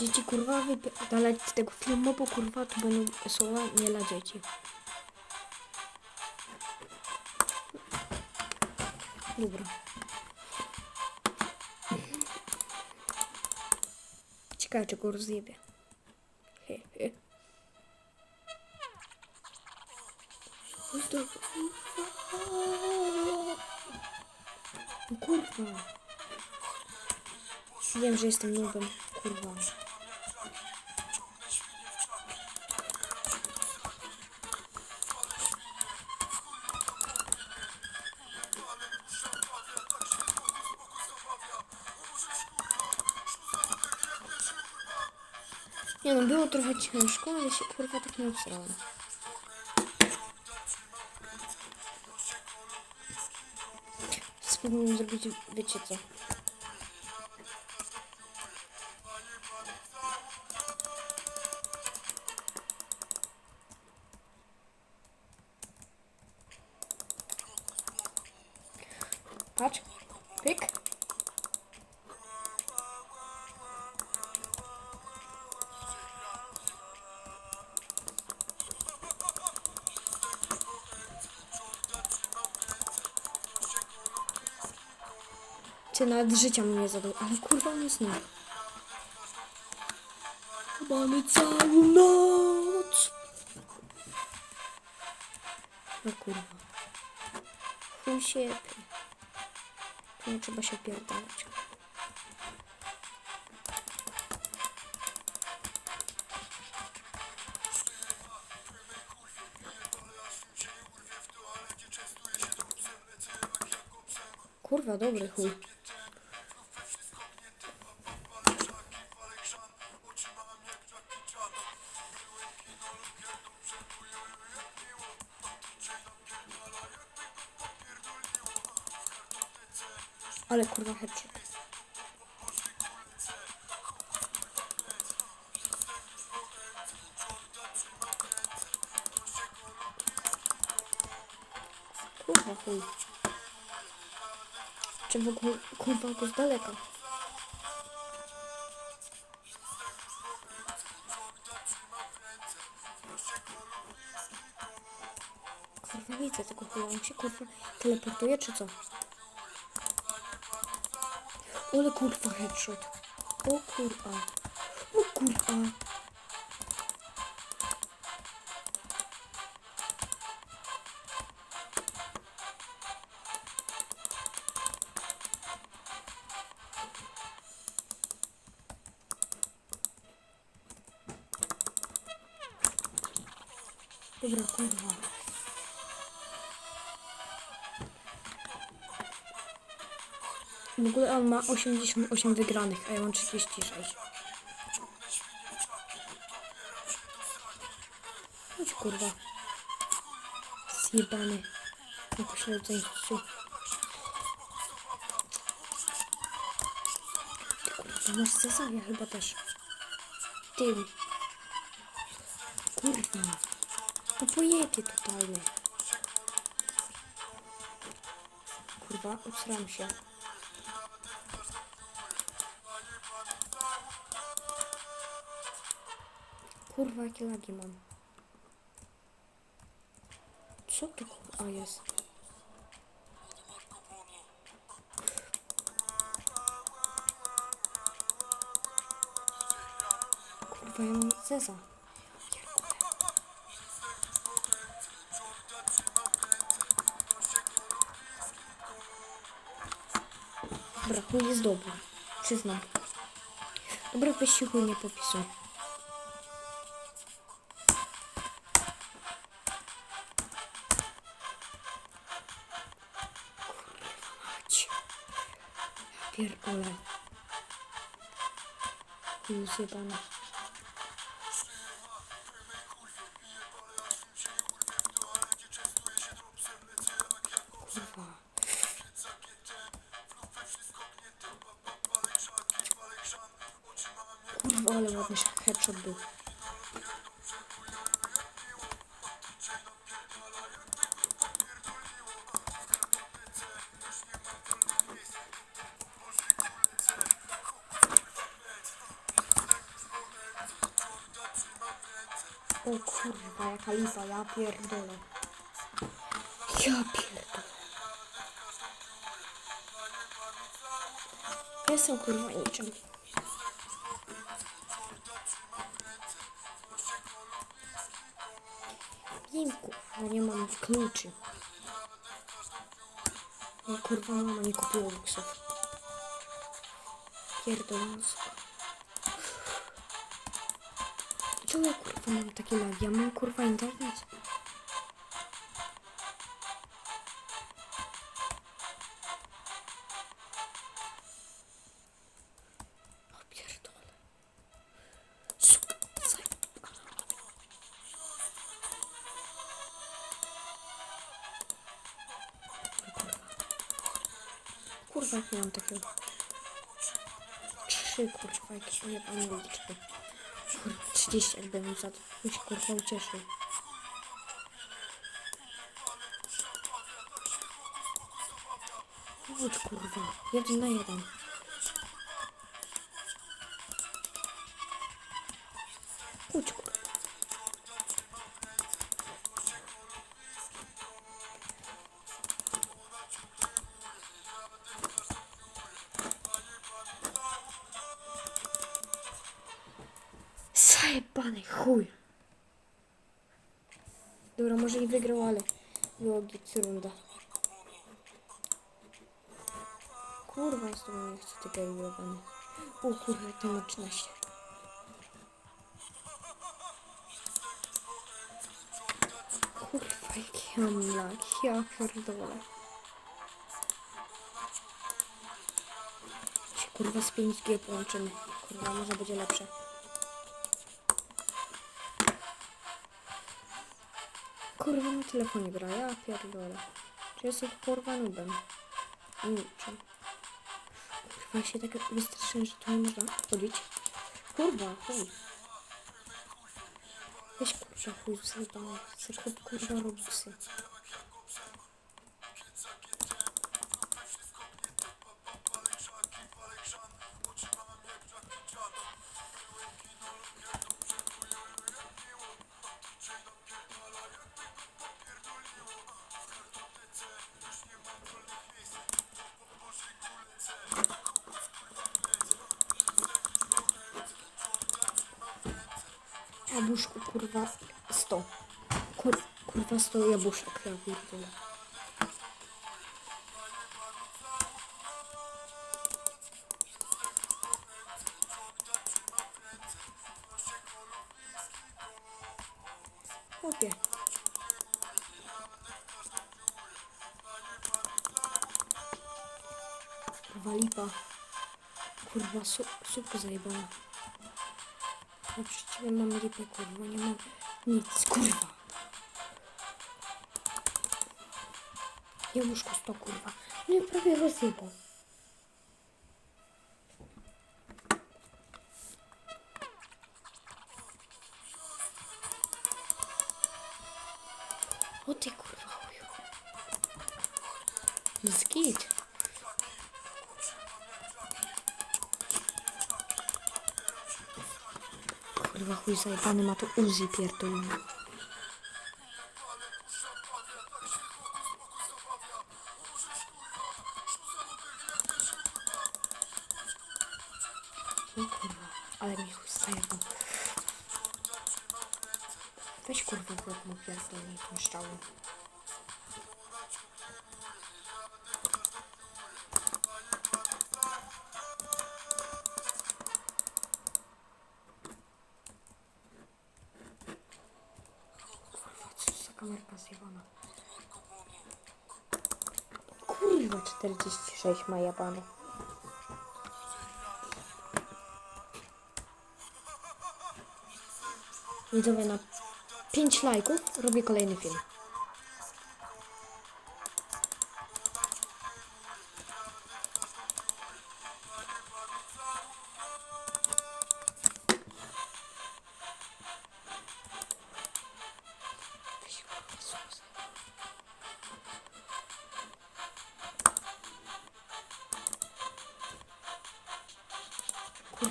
Dzieci kurwa wypierdalać z tego filmu, bo kurwa to będą słowa nie dla dzieci. Dobra. Ciekawe, czy go rozjebie. Kurwa. Wiem, że jestem nowym. Kurwa. Nie no, było trochę ciężko, ale się kurwa tak nie obsrałem. Spróbuję zrobić, wiecie co. Patrz, pyk. Nawet życia mu nie zadał, ale kurwa on jest nie. Mamy całą noc. No kurwa. Chuj się. Tu nie trzeba się pierdalać. Kurwa, dobry chuj. Kurwa headshot. Kurwa chuj. Czy w ogóle kurwa go z daleka? Kurwa widzę tego chuja, on się kurwa teleportuje czy co? Ale kurwa headshot. O kurwa. O kurwa. Dobra, kurwa. W ogóle on ma 88 wygranych, a ja mam 36. Chodź kurwa. Zjebany. Na pośredzeństwu. Ty kurwa, masz cesaria chyba też. Ty. Kurwa. No pojebie totalnie. Kurwa, obsram się. Kurwa, jakie lagi mam. Co to kurwa jest? Kurwa, ja mam chuj jest dobry. Przyznam. Dobra, weź się nie popisuj. Pierdolę. Chuj zjebany. Kurwa. Kurwa, ale ładny headshot był. Kurwa, jaka lipa, ja pierdolę. Ja pierdolę. Jestem kurwa niczym. Wiem kurwa, nie mam kluczy. No kurwa, mama nie kupiła buksów. Pierdoląco. Czemu kurwa mam takie lagi? Ja mam kurwa internet. Kurwa, jak miałam takiego. Trzy kurwa, jakieś ujebane liczby. Kurwa, 30 jakbym za to bym się kurwa ucieszył. Chodź kurwa, jeden na jeden. Zajebany chuj. Dobra, może i wygrał, ale było git runda. Kurwa, z tobą nie chcę tego jebany. O kurwa, to ma 13. Kurwa, jaki ja mam. Ja pierdolę. Kurwa z 5G połączymy. Kurwa, może będzie lepsze. Kurwa na telefonie gra, ja pierdolę. Czy jestem kurwa nubem? Niczym. Kurwa się tak wystraszyłem, że tu nie można chodzić. Kurwa, chuj. Weź kurwa chuj kup kurwa robuxy. Jabłuszko kurwa 100. Kur, kurwa 100 jabłuszek, ja pierdolę. Chłopie. Kurwa lipa. Kurwa su, słupka zajebana. Ja przy ciebie mam lipę, kurwa, nie mam nic, kurwa. Jabłuszko 100, kurwa. No i prawie rozjebał. O ty kurwa chuju. Zgit. Kurwa chuj zajebany ma tu Uzi pierdolony. O kurwa, ale mi chuj zajebał. Weź kurwa łeb mu pierdolnie tą szczałą. Kamerka zjebana. Kurwa, 46 ma jabany. Widzowie, na 5 lajków robię kolejny film.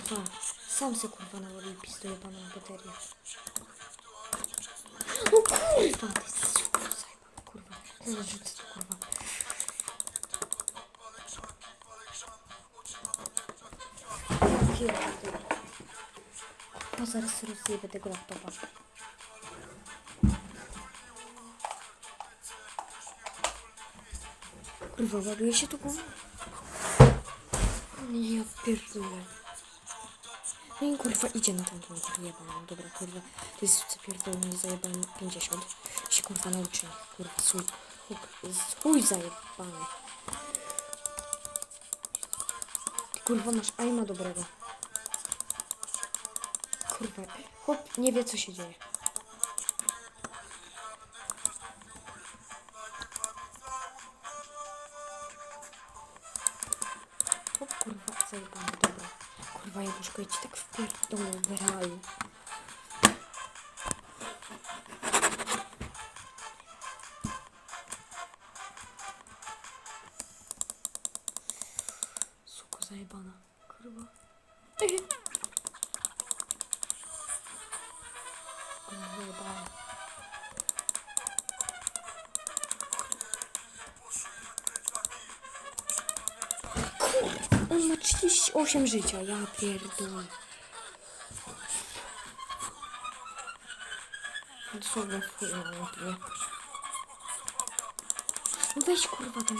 Kurwa, sam se kurwa nałożył pistol pana na baterię. O kurwa, ty zajebana, kurwa. Zaraz rzucę to, kurwa. Pierdolę. Kurwa, zaraz rozjebę tego laptopa. Kurwa, ładuje się tu? Nie, ja pierdolę. No i kurwa idzie na tą tą jebaną. Dobra, kurwa. To jest zapierdolony zajebany 50. Się kurwa nauczy. Kurwa, słuj. Chuj- zajebany. Ty, kurwa masz aima dobrego. Kurwa, chłop nie wie co się dzieje. O kurwa, zajebany, dobra. Kurwa, Jabuszko, ja ci tak wpierdolę w raju. Suko 8 życia, ja pierdolę. Dosłownie w chuj no, mam No weź kurwa ten.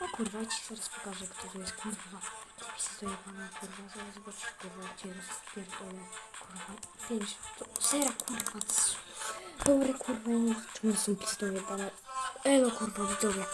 O kurwa, ci zaraz pokażę, kto to jest kurwa. Zapisy do jebana kurwa, zaraz zobaczysz kurwa, cię rozpierdolę. Kurwa, pięć, to zera kurwa. Dobra kurwa, nie czemu są pistoje, ale... Elo kurwa, widzowie.